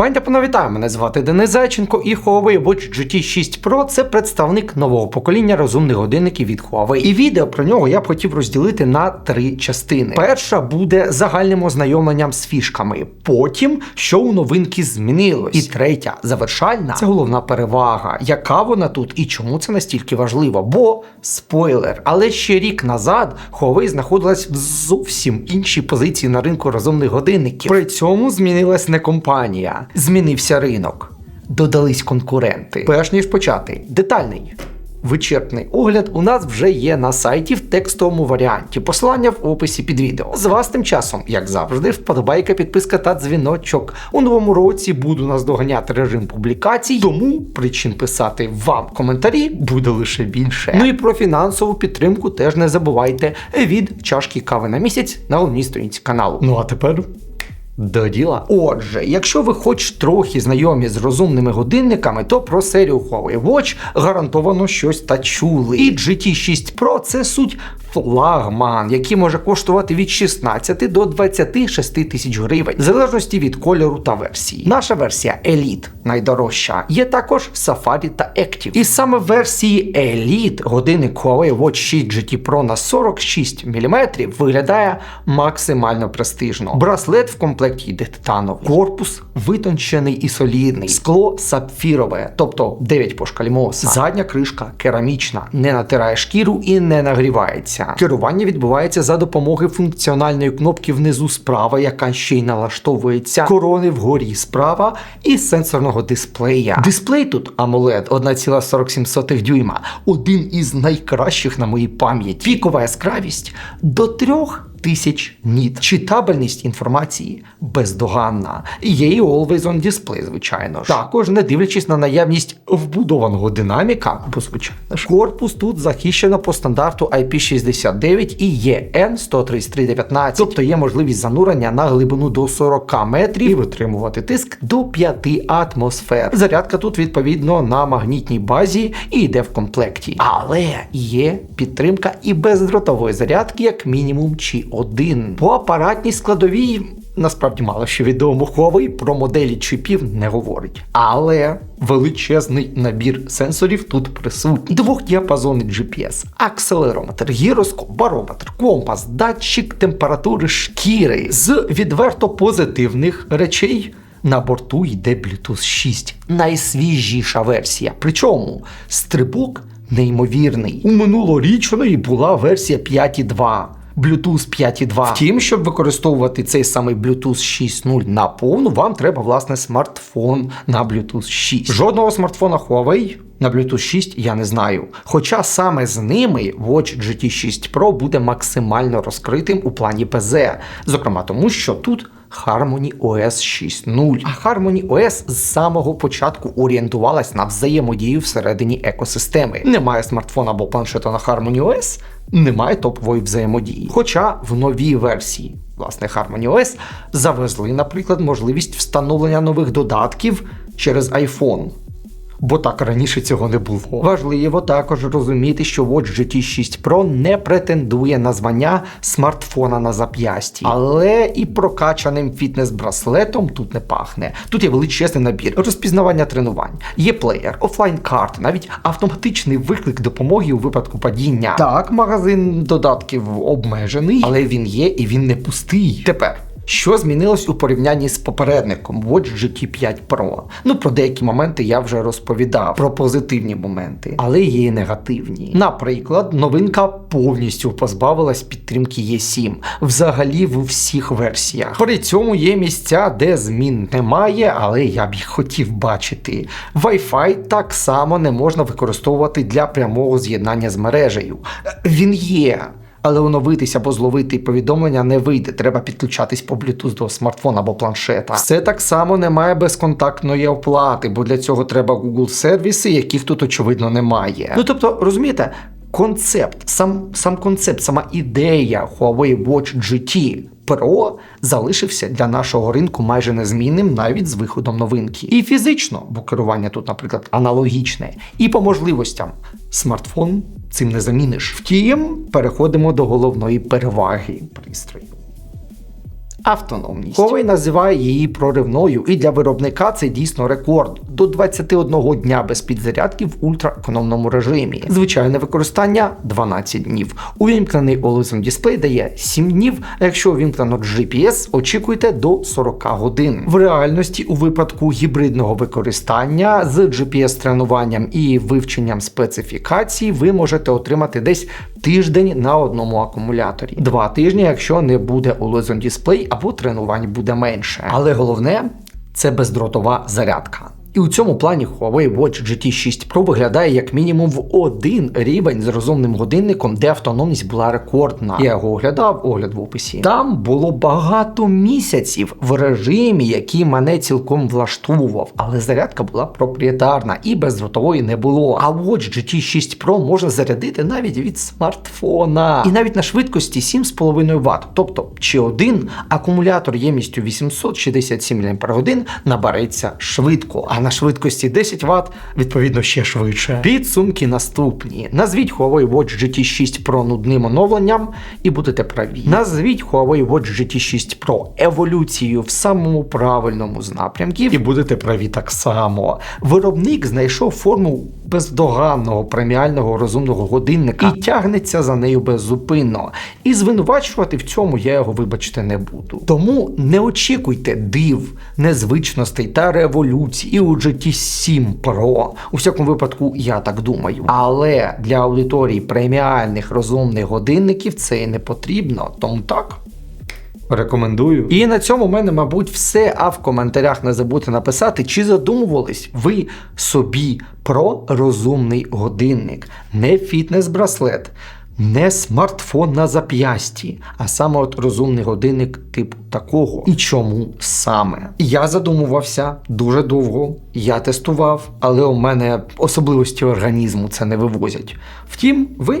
Пані та вітаю, мене звати Денис Зайченко і Huawei Watch GT 6 Pro це представник нового покоління розумних годинників від Huawei. І відео про нього я б хотів розділити на три частини. Перша буде загальним ознайомленням з фішками, потім що у новинки змінилось. І третя, завершальна, це головна перевага, яка вона тут і чому це настільки важливо. Бо спойлер, але ще рік назад Huawei знаходилась в зовсім іншій позиції на ринку розумних годинників. При цьому змінилась не компанія, змінився ринок. Додались конкуренти. Перш ніж почати, детальний. Вичерпний огляд у нас вже є на сайті в текстовому варіанті. Посилання в описі під відео. З вас тим часом, як завжди, вподобайка, підписка та дзвіночок. У новому році буду наздоганяти режим публікацій, тому причин писати вам коментарі буде лише більше. Ну і про фінансову підтримку теж не забувайте від чашки кави на місяць на головній сторінці каналу. Ну а тепер. До діла. Отже, якщо ви хоч трохи знайомі з розумними годинниками, то про серію Huawei Watch гарантовано щось та чули. І GT6 Pro це суть флагман, який може коштувати від 16 до 26 тисяч гривень, в залежності від кольору та версії. Наша версія Elite найдорожча. Є також Safari та Active. І саме версії Elite годинник Huawei Watch 6 GT Pro на 46 мм виглядає максимально престижно. Браслет в комплекті йде титановий. Корпус витончений і солідний. Скло сапфірове, тобто 9 по шкалі. Задня кришка керамічна, не натирає шкіру і не нагрівається. Керування відбувається за допомогою функціональної кнопки внизу справа, яка ще й налаштовується, корони вгорі справа і сенсорного дисплея. Дисплей тут AMOLED 1,47 дюйма, один із найкращих на моїй пам'яті. Пікова яскравість до 3 тисяч ніт. Читабельність інформації бездоганна. Є і Always On Display, звичайно ж. Також не дивлячись на наявність вбудованого динаміка, бо звичайно ж, корпус тут захищено по стандарту IP69 і EN 13319, тобто є можливість занурення на глибину до 40 метрів і витримувати тиск до 5 атмосфер. Зарядка тут відповідно на магнітній базі і йде в комплекті. Але є підтримка і бездротової зарядки, як мінімум чи один. По апаратній складовій насправді мало що відомо Huawei про моделі чипів не говорить. Але величезний набір сенсорів тут присутній. Двохдіапазонний GPS, акселерометр, гіроскоп, барометр, компас, датчик температури шкіри з відверто позитивних речей. На борту йде Bluetooth 6, найсвіжіша версія. Причому стрибок неймовірний. У минулорічної була версія 5.2. Bluetooth 5.2. Втім, щоб використовувати цей самий Bluetooth 6.0 на повну, вам треба власне смартфон на Bluetooth 6. Жодного смартфона Huawei на Bluetooth 6 я не знаю. Хоча саме з ними Watch GT 6 Pro буде максимально розкритим у плані ПЗ, зокрема тому, що тут. Harmony OS 6.0. А Harmony OS з самого початку орієнтувалась на взаємодію всередині екосистеми. Немає смартфона або планшета на Harmony OS, немає топової взаємодії. Хоча в новій версії, власне, Harmony OS завезли, наприклад, можливість встановлення нових додатків через iPhone бо так раніше цього не було. Важливо також розуміти, що Watch GT 6 Pro не претендує на звання смартфона на зап'ясті, але і прокачаним фітнес-браслетом тут не пахне. Тут є величезний набір розпізнавання тренувань, є плеєр, офлайн карт, навіть автоматичний виклик допомоги у випадку падіння. Так, магазин додатків обмежений, але він є і він не пустий. Тепер. Що змінилось у порівнянні з попередником Watch GT 5 Pro? Ну про деякі моменти я вже розповідав, про позитивні моменти, але є і негативні. Наприклад, новинка повністю позбавилась підтримки E7, взагалі в всіх версіях. При цьому є місця, де змін немає, але я б їх хотів бачити. Wi-Fi так само не можна використовувати для прямого з'єднання з мережею. Він є. Але оновитись або зловити повідомлення не вийде. Треба підключатись по Bluetooth до смартфона або планшета. Все так само немає безконтактної оплати, бо для цього треба Google сервіси, яких тут очевидно немає. Ну тобто, розумієте, концепт, сам сам концепт, сама ідея Huawei Watch GT Pro залишився для нашого ринку майже незмінним навіть з виходом новинки. І фізично, бо керування тут, наприклад, аналогічне, і по можливостям смартфон цим не заміниш. Втім, переходимо до головної переваги пристрою. Автономність. Huawei називає її проривною, і для виробника це дійсно рекорд. До 21 дня без підзарядки в ультраекономному режимі. Звичайне використання 12 днів. Увімкнений OLED дисплей дає 7 днів, а якщо увімкнено GPS, очікуйте до 40 годин. В реальності, у випадку гібридного використання з GPS-тренуванням і вивченням специфікацій, ви можете отримати десь тиждень на одному акумуляторі. Два тижні, якщо не буде OLED дисплей або тренувань буде менше. Але головне це бездротова зарядка. І у цьому плані Huawei Watch GT 6 Pro виглядає як мінімум в один рівень з розумним годинником, де автономність була рекордна. Я його оглядав, огляд в описі. Там було багато місяців в режимі, який мене цілком влаштовував, але зарядка була проприєтарна і бездротової не було. А Watch GT 6 Pro можна зарядити навіть від смартфона. І навіть на швидкості 7,5 Вт. Тобто, чи один акумулятор ємністю 867 мАч набереться швидко. На швидкості 10 Вт, відповідно, ще швидше. Підсумки наступні. Назвіть Huawei Watch GT 6 Pro нудним оновленням і будете праві. Назвіть Huawei Watch GT 6 Pro еволюцією в самому правильному з напрямків і будете праві так само. Виробник знайшов форму бездоганного преміального розумного годинника і тягнеться за нею беззупинно. І звинувачувати в цьому я його, вибачте, не буду. Тому не очікуйте див, незвичностей та революцій і у GT 7 Pro. У всякому випадку, я так думаю. Але для аудиторії преміальних розумних годинників це і не потрібно. Тому так. Рекомендую. І на цьому в мене, мабуть, все. А в коментарях не забудьте написати, чи задумувались ви собі про розумний годинник, не фітнес-браслет, не смартфон на зап'ясті, а саме от розумний годинник типу такого. І чому саме? Я задумувався дуже довго, я тестував, але у мене особливості організму це не вивозять. Втім, ви.